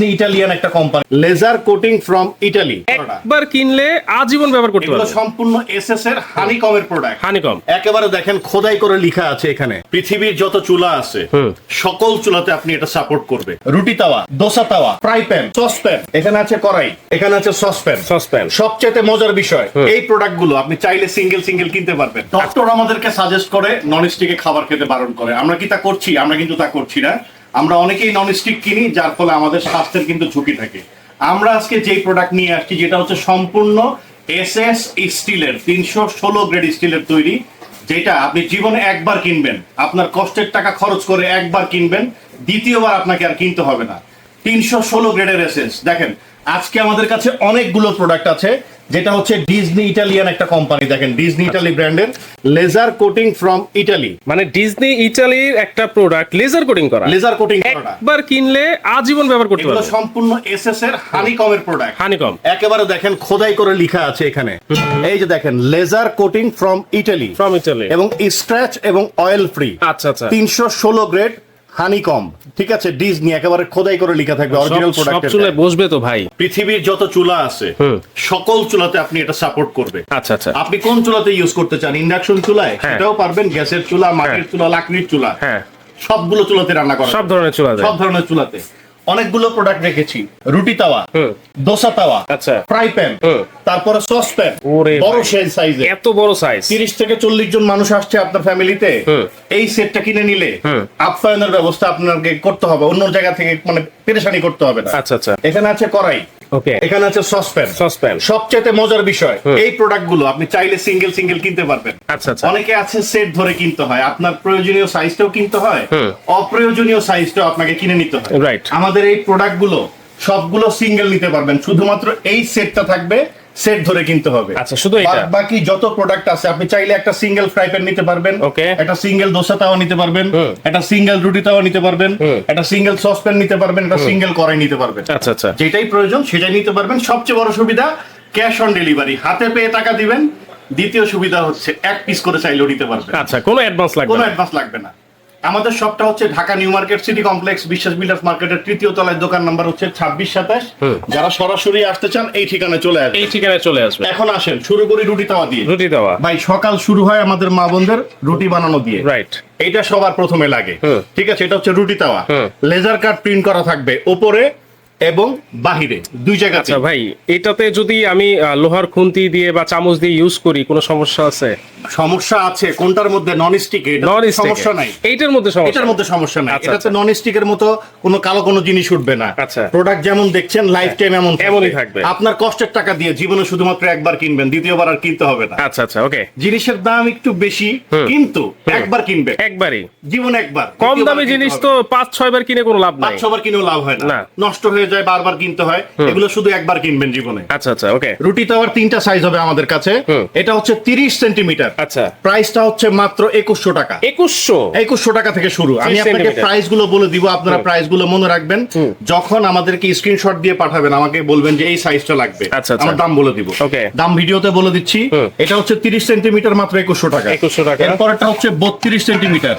Disney Italian একটা company laser coating from Italy একবার কিনলে আজীবন ব্যবহার করতে পারবে। সম্পূর্ণ এসএস এর হানিকমের প্রোডাক্ট হানিকম একেবারে দেখেন খোদাই করে লেখা আছে এখানে। পৃথিবীর যত চুলা আছে সকল চুলাতে আপনি এটা সাপোর্ট করবে। রুটি তাওয়া দোসা তাওয়া ফ্রাই প্যান সস প্যান এখানে আছে কড়াই এখানে আছে সস প্যান সসপ্যান সবচেয়ে মজার বিষয় এই প্রোডাক্টগুলো আপনি চাইলে সিঙ্গেল সিঙ্গেল কিনতে পারবেন। ডক্টর আমাদেরকে সাজেস্ট করে নন স্টিকে খাবার খেতে বারণ করে। আমরা কি তা করছি? আমরা কিন্তু তা করছি না। আমরা অনেকেই নন স্টিক কিনি, যার ফলে আমাদের স্বাস্থ্যের কিন্তু ঝুঁকি থাকে। আমরা আজকে যেই প্রোডাক্ট নিয়ে আসছি, যেটা হচ্ছে সম্পূর্ণ এস এস স্টিলের, তিনশো ষোলো গ্রেড স্টিলের তৈরি, যেটা আপনি জীবনে একবার কিনবেন। আপনার কষ্টের টাকা খরচ করে একবার কিনবেন, দ্বিতীয়বার আপনাকে আর কিনতে হবে না। তিনশো ষোলো গ্রেডের এসেন্স দেখেন, আজকে আমাদের কাছে অনেকগুলো প্রোডাক্ট আছে। যেটা হচ্ছে ডিজনি ইটালিয়ান একটা কোম্পানি দেখেন ডিজনি ইটালি ব্র্যান্ডের লেজার কোটিং ফ্রম ইটালি মানে ডিজনি ইটালির একটা প্রোডাক্ট লেজার কোটিং করা। লেজার কোটিং করা একবার কিনলে আজীবন ব্যবহার করতে পারবে সম্পূর্ণ এসএস এর হানিকমের প্রোডাক্ট হানিকম একেবারে দেখেন খোদাই করে লেখা আছে এখানে। এই যে দেখেন laser coating from Italy from Italy এবং স্ক্র্যাচ এবং অয়েল ফ্রি আচ্ছা আচ্ছা। তিনশো ষোলো গ্রেড হানিকম ঠিক আছে ডিজনি একেবারে খোদাই করে লেখা থাকবে অরিজিনাল প্রোডাক্ট সব প্রোডাক্ট চুলে বসবে তো ভাই। পৃথিবীর যত চুলা আছে সকল চুলাতে আপনি এটা সাপোর্ট করবে। আচ্ছা আচ্ছা। আপনি কোন চুলাতে ইউজ করতে চান? ইন্ডাকশন চুলায়? হ্যাঁ। সেটাও পারবেন গ্যাসের চুলা মাটির চুলা লাকড়ির চুলা। হ্যাঁ। সবগুলো চুলাতে রান্না করা সব ধরনের চুলা সব ধরনের চুলাতে। অনেকগুলো প্রোডাক্ট রেখেছি। রুটি তাওয়া দোসা তাওয়া আচ্ছা। ফ্রাই প্যান তারপরে সস প্যান বড় ভাই। সাইজ এত বড় সাইজ তিরিশ থেকে চল্লিশ জন মানুষ আসছে আপনার ফ্যামিলিতে এই সেটটা কিনে নিলে। আপ্যায়নের ব্যবস্থা আপনাকে করতে হবে। অন্য জায়গা থেকে মানে পেরেশানি করতে হবে না। আচ্ছা আচ্ছা। এখানে আছে কড়াই। ওকে এখানে আছে সসপ্যান। সসপ্যান। সবচেয়ে মজার বিষয় এই প্রোডাক্টগুলো আপনি চাইলে সিঙ্গেল সিঙ্গেল কিনতে পারবেন। আচ্ছা আচ্ছা। অনেকে আছে সেট ধরে কিনতে হয় আপনার প্রয়োজনীয় সাইজটাও কিনতে হয়। অপ্রয়োজনীয় সাইজটাও আপনাকে কিনে নিতে হয়। রাইট আমাদের এই প্রোডাক্টগুলো সবগুলো সিঙ্গেল নিতে পারবেন শুধুমাত্র এই সেটটা থাকবে সেট ধরে কিনতে হবে। আচ্ছা, শুধু এটা? বাকি যত প্রোডাক্ট আছে আপনি চাইলে একটা সিঙ্গেল ফ্রাই প্যান নিতে পারবেন Okay. একটা সিঙ্গেল দোসা তাওয়া নিতে পারবেন একটা সিঙ্গেল রুটি তাওয়া নিতে পারবেন একটা সিঙ্গেল সসপ্যান নিতে পারবেন একটা সিঙ্গেল কড়াই নিতে পারবেন। আচ্ছা আচ্ছা। যেটাই প্রয়োজন সেটাই নিতে পারবেন। সবচেয়ে বড় সুবিধা ক্যাশ অন ডেলিভারি হাতে পেয়ে টাকা দিবেন দ্বিতীয় সুবিধা হচ্ছে এক পিস করে চাইলেও নিতে পারবেন। আচ্ছা কোনো অ্যাডভান্স লাগবে কোনো অ্যাডভান্স লাগবে না। আমাদের শপটা হচ্ছে Dhaka new market city complex Biswas builders মার্কেটের তৃতীয় তলায় দোকান নাম্বার হচ্ছে ছাব্বিশ সাতাশ। যারা সরাসরি আসতে চান এই ঠিকানায় চলে আসবে এই ঠিকানায় চলে আসবে এখন আসেন শুরু করি রুটি তাওয়া দিয়ে। রুটি তাওয়া। ভাই সকাল শুরু হয় আমাদের মা বোনদের রুটি বানানো দিয়ে। রাইট এটা সবার প্রথমে লাগে। ঠিক আছে এটা হচ্ছে রুটি তাওয়া। লেজার কাট প্রিন্ট করা থাকবে। ওপরে এবং বাহিরে দুই জায়গাতে আচ্ছা ভাই এটাতে যদি আমি লোহার খুন্তি দিয়ে বা চামচ দিয়ে ইউজ করি কোনো সমস্যা আছে? সমস্যা আছে কোনটার মধ্যে? নন স্টিক সমস্যা নাই। এইটার মধ্যে সমস্যা? এটার মধ্যে সমস্যা নাই। আচ্ছা, এটাতে নন স্টিকের মতো কোনো কালো কোনো জিনিস উঠবে না। আচ্ছা। প্রোডাক্ট যেমন দেখছেন লাইফ টাইম এমন এমনই থাকবে। আপনার কষ্টের টাকা দিয়ে জীবনে শুধুমাত্র একবার কিনবেন দ্বিতীয়বার আর কিনতে হবে না। আচ্ছা আচ্ছা ওকে জিনিসের দাম একটু বেশি কিন্তু একবার কিনবে একবারই। জীবন একবার কম দামি জিনিস তো পাঁচ ছয় বার কিনে কোনো লাভ নাই। পাঁচ নাই ছবার কিনেও লাভ হয়। না। নষ্ট হয়ে যায় বারবার কিনতে হয় এগুলো শুধু একবার কিনবেন জীবনে। আচ্ছা আচ্ছা ওকে রুটি তাওয়ার তিনটা সাইজ হবে আমাদের কাছে। এটা হচ্ছে তিরিশ সেন্টিমিটার আচ্ছা। প্রাইসটা হচ্ছে মাত্র একুশশো টাকা। একুশশো? একুশশো টাকা থেকে শুরু। আমি আপনাকে প্রাইসগুলো বলে দিব আপনারা প্রাইসগুলো মনে রাখবেন। যখন আমাদেরকে স্ক্রিনশট দিয়ে পাঠাবেন আমাকে বলবেন যে এই সাইজটা লাগবে। আচ্ছা, আচ্ছা। আমার দাম বলে দিব. দাম ভিডিওতে বলে দিচ্ছি। এটা হচ্ছে তিরিশ সেন্টিমিটার মাত্র একুশশো টাকা। 2100 টাকা। এরপরটা হচ্ছে বত্রিশ সেন্টিমিটার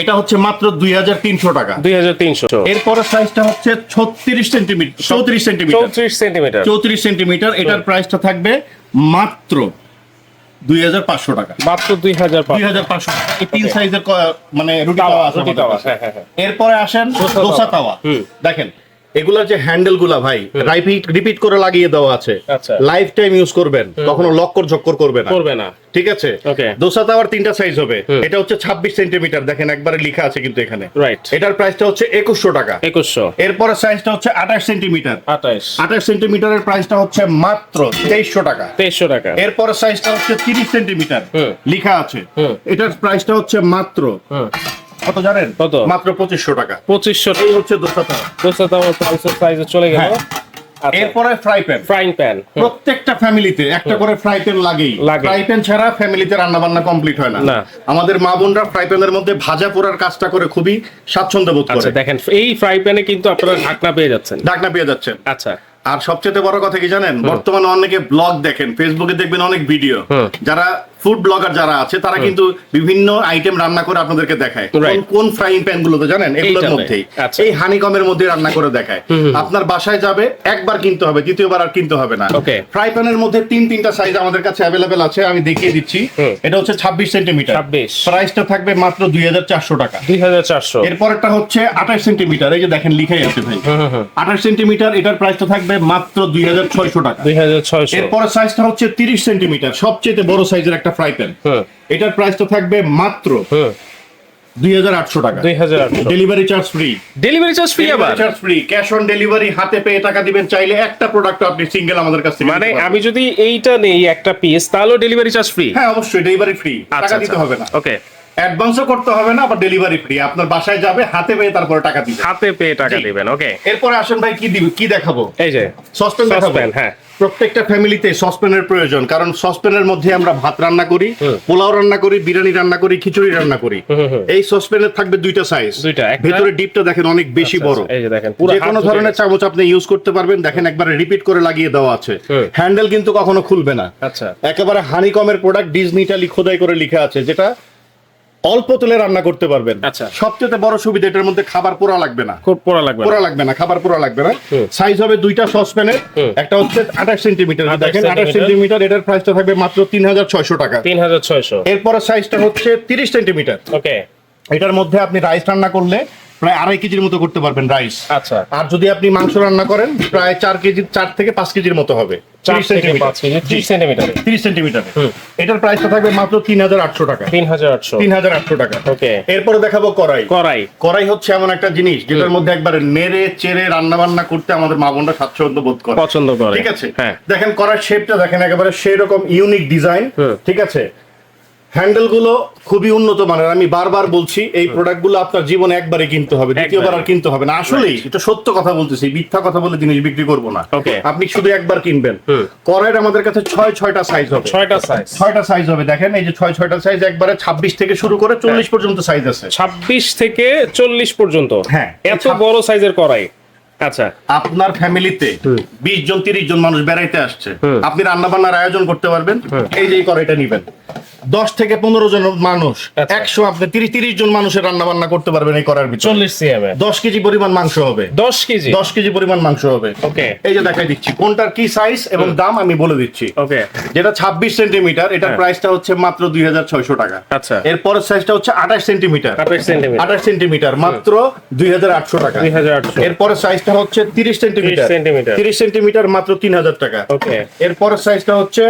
এটা হচ্ছে মাত্র দুই হাজার তিনশো টাকা। দুই হাজার তিনশো। এরপরের সাইজটা হচ্ছে ছত্রিশ সেন্টিমিটার চৌত্রিশ সেন্টিমিটার চৌত্রিশ সেন্টিমিটার চৌত্রিশ সেন্টিমিটার এটার প্রাইসটা থাকবে মাত্র দুই হাজার পাঁচশো টাকা। মাত্র দুই হাজার দুই হাজার পাঁচশো টাকা। এই তিন সাইজের মানে রুটি তাওয়া, আছে। হ্যাঁ, হ্যাঁ, হ্যাঁ। এরপরে আসেন দোসা। তাওয়া। দেখেন এগুলোর যে হ্যান্ডেলগুলা ভাই রিপিট রিপিট করে লাগিয়ে দেওয়া আছে। লাইফ টাইম ইউজ করবেন কখনো লক্কর ঝক্কর করবে না। করবে না। ঠিক আছে. দোসা তাওয়ার তিনটা সাইজ হবে। এটা হচ্ছে ছাব্বিশ সেন্টিমিটার দেখেন একবারে লেখা আছে কিন্তু এখানে। রাইট এটার প্রাইসটা হচ্ছে একুশশো টাকা। একুশশো। এরপরে সাইজটা হচ্ছে আঠাশ সেন্টিমিটার আঠাইশ আঠাশ সেন্টিমিটারের প্রাইসটা হচ্ছে মাত্র তেইশশো টাকা। তেইশশো টাকা। এরপরে সাইজটা হচ্ছে তিরিশ সেন্টিমিটার হুম। লেখা আছে। এটার প্রাইসটা হচ্ছে মাত্র। কত জানেন? কত? মাত্র পঁচিশশো টাকা। পঁচিশশো এই হচ্ছে চলে গেল। হ্যাঁ। এরপরে ফ্রাই প্যান ফ্রাইং প্যান প্রত্যেকটা ফ্যামিলিতে একটা করে ফ্রাই প্যান লাগেই। ফ্রাই প্যান ছাড়া ফ্যামিলিতে রান্না বান্না কমপ্লিট হয় না। আমাদের মা বোনরা ফ্রাই প্যানের মধ্যে ভাজা পোড়ার কাজটা করে খুবই স্বাচ্ছন্দ্য বোধ আচ্ছা করে। দেখেন এই ফ্রাই প্যানে কিন্তু আপনারা ঢাকনা পেয়ে যাচ্ছেন। ডাকনা পেয়ে যাচ্ছেন। আচ্ছা। আর সবচেয়ে বড় কথা কি জানেন? বর্তমানে অনেকে ব্লগ দেখেন ফেসবুকে দেখবেন অনেক ভিডিও যারা ফুড ব্লগার যারা আছে তারা কিন্তু বিভিন্ন আইটেম রান্না করে আপনাদেরকে দেখায়। কোন- ফ্রাইং প্যানগুলো তো জানেন? এগুলোর। মধ্যেই। আচ্ছা। এই হানিকমের মধ্যে রান্না করে দেখায়। আপনার বাসায় যাবে একবার কিনতে হবে দ্বিতীয়বার আর কিনতে হবে না. ফ্রাই প্যানের মধ্যে তিন তিনটা সাইজ আমাদের কাছে অ্যাভেলেবেল আছে আমি দেখিয়ে দিচ্ছি। এটা হচ্ছে ছাব্বিশ সেন্টিমিটার 26 প্রাইসটা থাকবে মাত্র দুই হাজার চারশো টাকা। দুই হাজার চারশো। এরপরটা হচ্ছে আঠাশ সেন্টিমিটার এই যে দেখেন লিখাই আছে ভাই। আঠাশ সেন্টিমিটার এটার প্রাইসটা থাকবে মাত্র দুই হাজার ছয়শো টাকা। দুই হাজার ছয়শো। এরপরে সাইজটা হচ্ছে তিরিশ সেন্টিমিটার সবচেয়ে বড় সাইজের একটা ফ্রাই প্যান এটার প্রাইসটা থাকবে মাত্র দুই হাজার আটশো টাকা। দুই হাজার আটশো। Delivery charge free delivery charge free আবার? Charge free cash on delivery হাতে পেয়ে টাকা দিবেন চাইলে একটা প্রোডাক্ট আপনি সিঙ্গেল আমাদের কাছ থেকে মানে আমি যদি এইটা নেই একটা পিস তাহলেও ডেলিভারি চার্জ ফ্রি হ্যাঁ অবশ্যই ডেলিভারি ফ্রি টাকা দিতে হবে না। ওকে অ্যাডভান্সও করতে হবে না আবার ডেলিভারি ফ্রি আপনার বাসায় যাবে হাতে পেয়ে তারপরে টাকা দিবে হাতে পেয়ে টাকা। দিবেন ওকে এরপরে আসেন ভাই কি দিব কি দেখাবো? এই যে সসপ্যান দেখাবো? হ্যাঁ। প্রত্যেকটা ফ্যামিলিতে সসপ্যানের প্রয়োজন। কারণ সসপ্যানের মধ্যে আমরা ভাত রান্না করি পোলাও রান্না করি বিরিয়ানি রান্না করি খিচুড়ি রান্না করি। এই সসপ্যানের থাকবে দুইটা সাইজ দুইটা, ভেতরে ডিপটা দেখেন অনেক বেশি আচ্ছা, বড়। আচ্ছা, যে কোনো ধরনের চামচ আপনি ইউজ করতে পারবেন। দেখেন একবারে রিপিট করে লাগিয়ে দেওয়া আছে। হ্যান্ডেল কিন্তু কখনো খুলবে না। আচ্ছা। একেবারে হানিকমের প্রোডাক্ট ডিজনিটালি খোদাই করে লেখা আছে যেটা অল্প তেলে রান্না করতে পারবেন। আচ্ছা। সবচেয়ে বড় সুবিধা এটার মধ্যে খাবার পোড়া লাগবে না। পোড়া লাগবে পোড়া লাগবে না খাবার পোড়া লাগবে না। সাইজ হবে দুইটা সসপ্যানের। একটা হচ্ছে আঠাশ সেন্টিমিটার 28 দেখেন আঠাশ সেন্টিমিটার। সেন্টিমিটার এটার প্রাইসটা থাকবে মাত্র তিন হাজার ছয়শো টাকা। তিন হাজার ছয়শো। এরপরে সাইজটা হচ্ছে তিরিশ সেন্টিমিটার ওকে এটার মধ্যে আপনি রাইস রান্না করলে প্রায় আড়াই কেজির মতো করতে পারবেন রাইস আচ্ছা। আর যদি আপনি মাংস রান্না করেন প্রায় চার কেজি চার থেকে পাঁচ কেজির মতো হবে। চার 30 থেকে সেন্টিমিটার। পাঁচ কেজি ত্রিশ সেন্টিমিটার তিরিশ সেন্টিমিটার হুম। এটার প্রাইসটা থাকবে মাত্র তিন হাজার আটশো টাকা। তিন হাজার আটশো। তিন হাজার আটশো টাকা। ওকে। এরপরে দেখাবো কড়াই। করাই কড়াই হচ্ছে এমন একটা জিনিস যেটার মধ্যে একবারে নেড়ে চেড়ে রান্না বান্না করতে আমাদের মা বোনরা স্বাচ্ছন্দ্য বোধ করে। পছন্দ করে। ঠিক আছে? হ্যাঁ। দেখেন করার শেপটা দেখেন একেবারে সেই রকম ইউনিক ডিজাইন ঠিক আছে? হ্যান্ডেলগুলো খুবই উন্নত মানের। আমি বারবার বলছি এই প্রোডাক্টগুলো আপনার জীবনে একবারে কিনতে হবে দ্বিতীয়বার আর কিনতে হবে না। আসলেই এটা সত্য কথা বলতেছি মিথ্যা কথা বলে জিনিস বিক্রি করব না। আপনি শুধু একবার কিনবেন। কড়াইয়ের আমাদের কাছে ছয় ছয়টা সাইজ হবে। ছয়টা সাইজ ছয়টা সাইজ হবে। দেখেন এই যে ছয় ছয়টা সাইজ একবারে ছাব্বিশ থেকে শুরু করে চল্লিশ পর্যন্ত সাইজ আছে। ছাব্বিশ থেকে চল্লিশ পর্যন্ত। হ্যাঁ। এত বড় সাইজের করাই আচ্ছা। আপনার ফ্যামিলিতে বিশ জন তিরিশ জন মানুষ বেড়াইতে আসছে। আপনি রান্না বান্নার আয়োজন করতে পারবেন। এই যে কড়াইটা নিবেন। দশ থেকে পনেরো জন মানুষ আচ্ছা। একশো আপনি তিরিশ তিরিশ জন মানুষের রান্না বান্না করতে পারবেন এই করার ভিতরে। চল্লিশ সিএম দশ কেজি পরিমাণ মাংস হবে। দশ কেজি? দশ কেজি পরিমাণ মাংস হবে। ওকে। এই যে দেখাই দিচ্ছি কোনটার কি সাইজ এবং দাম আমি বলে দিচ্ছি। ওকে। যেটা ছাব্বিশ সেন্টিমিটার এটার হ্যাঁ। প্রাইসটা হচ্ছে মাত্র দুই হাজার ছয়শো টাকা। আচ্ছা। এরপরের সাইজটা হচ্ছে আঠাশ সেন্টিমিটার। 28 আঠাশ সেন্টিমিটার মাত্র দুই হাজার আটশো টাকা। দুই হাজার 2800 এরপরের সাইজটা হচ্ছে তিরিশ সেন্টিমিটার। সেন্টিমিটার। তিরিশ সেন্টিমিটার মাত্র তিন হাজার টাকা। ওকে। এরপরের সাইজটা হচ্ছে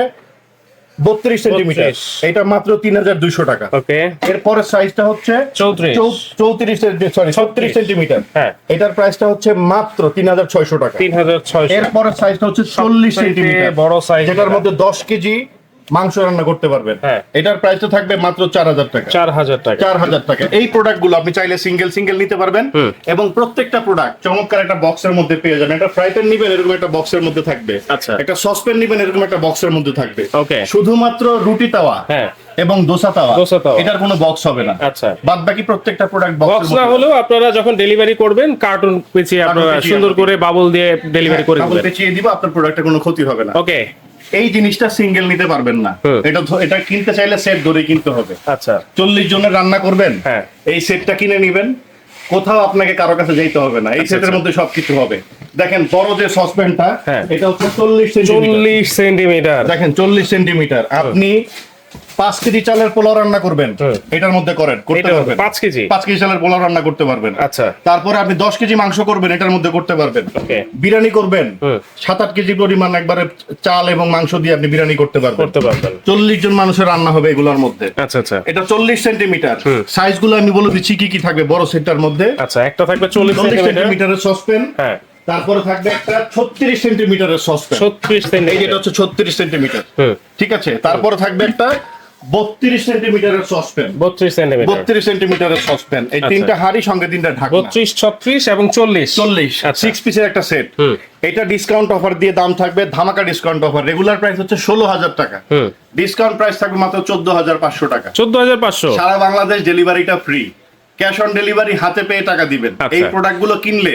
বত্রিশ সেন্টিমিটার 32 এটা মাত্র তিন হাজার দুইশো টাকা। ওকে। এরপরের সাইজটা হচ্ছে 34 চৌত্রিশ সরি ছত্রিশ সেন্টিমিটার হ্যাঁ। এটার প্রাইসটা হচ্ছে মাত্র তিন হাজার ছয়শো টাকা। তিন হাজার ছয়শো। এরপরের সাইজটা হচ্ছে চল্লিশ সেন্টিমিটার বড় সাইজ এটার মধ্যে দশ কেজি মাংস রান্না করতে পারবেন। হ্যাঁ। এটার প্রাইসটা থাকবে মাত্র চার হাজার টাকা। চার হাজার টাকা। চার হাজার টাকা। এই প্রোডাক্টগুলো আপনি চাইলে সিঙ্গেল সিঙ্গেল নিতে পারবেন। এবং প্রত্যেকটা প্রোডাক্ট চমৎকার একটা বক্সের মধ্যে পেয়ে যাবেন। একটা ফ্রাই প্যান নিবেন এরকম একটা বক্সের মধ্যে থাকবে। আচ্ছা। একটা সসপ্যান নিবেন এরকম একটা বক্সের মধ্যে থাকবে। Okay. শুধুমাত্র রুটি তাওয়া হ্যাঁ। এবং দোসা তাওয়া। দোসা তাওয়া। এটার কোনো বক্স হবে না। আচ্ছা। বাদ বাকি প্রত্যেকটা প্রোডাক্ট বক্স না হলেও আপনারা যখন ডেলিভারি করবেন কার্টুন পেঁচিয়ে আপনারা সুন্দর করে বাবল দিয়ে ডেলিভারি করে দিবেন। পেঁচিয়ে দিব আপনার প্রোডাক্টের কোনো ক্ষতি হবে না। ওকে এই জিনিসটা সিঙ্গেল নিতে পারবেন না। এটা এটা কিনতে চাইলে সেট ধরে কিনতে হবে। আচ্ছা। চল্লিশ জনের রান্না করবেন হ্যাঁ। এই সেটটা কিনে নিবেন কোথাও আপনাকে কারও কাছে যাইতে হবে না। এই আচ্ছা, সেটের আচ্ছা। মধ্যে সবকিছু হবে। দেখেন বড় যে সসপ্যানটা। এটা হচ্ছে চল্লিশ চল্লিশ সেন্টিমিটার দেখেন চল্লিশ সেন্টিমিটার আপনি পাঁচ কেজি চালের পোলাও রান্না করবেন। এটার মধ্যে করেন করতে পারবেন। পাঁচ কেজি? পাঁচ কেজি চালের পোলাও রান্না করতে পারবেন। আচ্ছা। তারপরে আপনি দশ কেজি মাংস করবেন এটার মধ্যে করতে পারবেন। বিরিয়ানি করবেন সাত আট কেজি পরিমাণ একবারে চাল এবং মাংস দিয়ে আপনি বিরিয়ানি করতে পারবেন। করতে পারবেন। চল্লিশ জন মানুষের রান্না হবে এগুলোর মধ্যে। আচ্ছা আচ্ছা। এটা চল্লিশ সেন্টিমিটার। সাইজগুলো আমি বলে দিচ্ছি কি কি থাকবে বড় সেটটার মধ্যে। আচ্ছা একটা থাকবে চল্লিশ চল্লিশ সেন্টিমিটার। সেন্টিমিটারের সসপেন হ্যাঁ। তারপরে থাকবে একটা ছত্রিশ সেন্টিমিটারের সসপেন ছত্রিশ এই যেটা হচ্ছে ছত্রিশ সেন্টিমিটার। ঠিক আছে? তারপরে থাকবে একটা বত্রিশ সেন্টিমিটারের সসপেন বত্রিশ সেন্টিমিটার। বত্রিশ সেন্টিমিটারের সসপেন এই আচ্ছা। তিনটা হাড়ি সঙ্গে তিনটা ঢাকনা। বত্রিশ ছত্রিশ এবং চল্লিশ। চল্লিশ। আচ্ছা। সিক্স পিসের একটা সেট এটা ডিসকাউন্ট অফার দিয়ে দাম থাকবে ধামাকা ডিসকাউন্ট অফার রেগুলার প্রাইস হচ্ছে ষোলো হাজার টাকা। ডিসকাউন্ট প্রাইস থাকবে মাত্র চোদ্দ হাজার পাঁচশো টাকা। চোদ্দ হাজার পাঁচশো। সারা বাংলাদেশ ডেলিভারিটা ফ্রি ক্যাশ অন ডেলিভারি হাতে পেয়ে টাকা দিবেন। আচ্ছা। এই প্রোডাক্টগুলো কিনলে।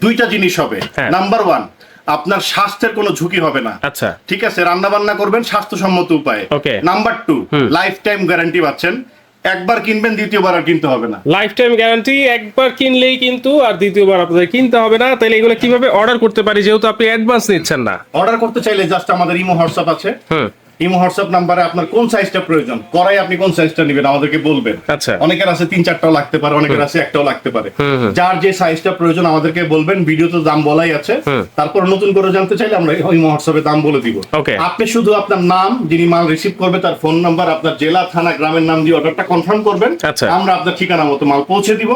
দুইটা জিনিস হবে। হ্যাঁ। নাম্বার ওয়ান আপনার স্বাস্থ্যের কোনো ঝুঁকি হবে না। আচ্ছা। ঠিক আছে রান্না বান্না করবেন স্বাস্থ্যসম্মত উপায়ে. Number two life time guarantee পাচ্ছেন। একবার কিনবেন দ্বিতীয়বার আর কিনতে হবে না। লাইফ টাইম গ্যারান্টি একবার কিনলেই কিন্তু আর দ্বিতীয়বার আপনাদের কিনতে হবে না। তাহলে এগুলো কীভাবে অর্ডার করতে পারি? যেহেতু আপনি অ্যাডভান্স নিচ্ছেন না। অর্ডার করতে চাইলে জাস্ট আমাদের ইমো হোয়াটসঅ্যাপ আছে। হুম। ইমো হোয়াটসঅ্যাপ নাম্বারে আপনার কোন সাইজটা প্রয়োজন? করাই আপনি কোন সাইজটা নেবেন আমাদেরকে বলবেন। আচ্ছা। অনেকের আছে তিন চারটাও লাগতে পারে অনেকের আছে একটাও লাগতে পারে। যার যে সাইজটা প্রয়োজন আমাদেরকে বলবেন ভিডিওতে দাম বলাই আছে। তারপর নতুন করে জানতে চাইলে আমরা ইমো হোয়াটসঅ্যাপে দাম বলে দিব. আপনি শুধু আপনার নাম যিনি মাল রিসিভ করবে তার ফোন নাম্বার আপনার জেলা থানা গ্রামের নাম দিয়ে অর্ডারটা কনফার্ম করবেন। আচ্ছা। আমরা আপনার ঠিকানা মতো মাল পৌঁছে দিব।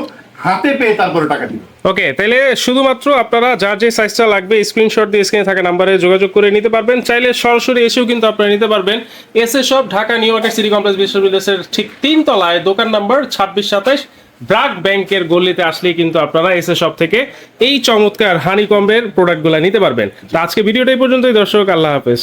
হাতে পেয়ে তারপরে টাকা দিব। ওকে তাহলে শুধুমাত্র আপনারা যার যে সাইজটা লাগবে স্ক্রিনশট দিয়ে স্ক্রিনে থাকা নাম্বারে যোগাযোগ করে নিতে পারবেন। চাইলে সরাসরি এসেও কিন্তু আপনারা নিতে পারবেন। এসে সব Dhaka new market city complex বিশ্ববিদ্যালয়ের ঠিক তিন তলায়। দোকান নাম্বার ছাব্বিশ সাতাশ ব্রাক ব্যাংকের গলিতে আসলেই কিন্তু আপনারা এসে সব থেকে এই চমৎকার হানিকম্বের প্রোডাক্টগুলো নিতে পারবেন। তো আজকে ভিডিওটা এই পর্যন্তই, দর্শক, আল্লাহ হাফেজ।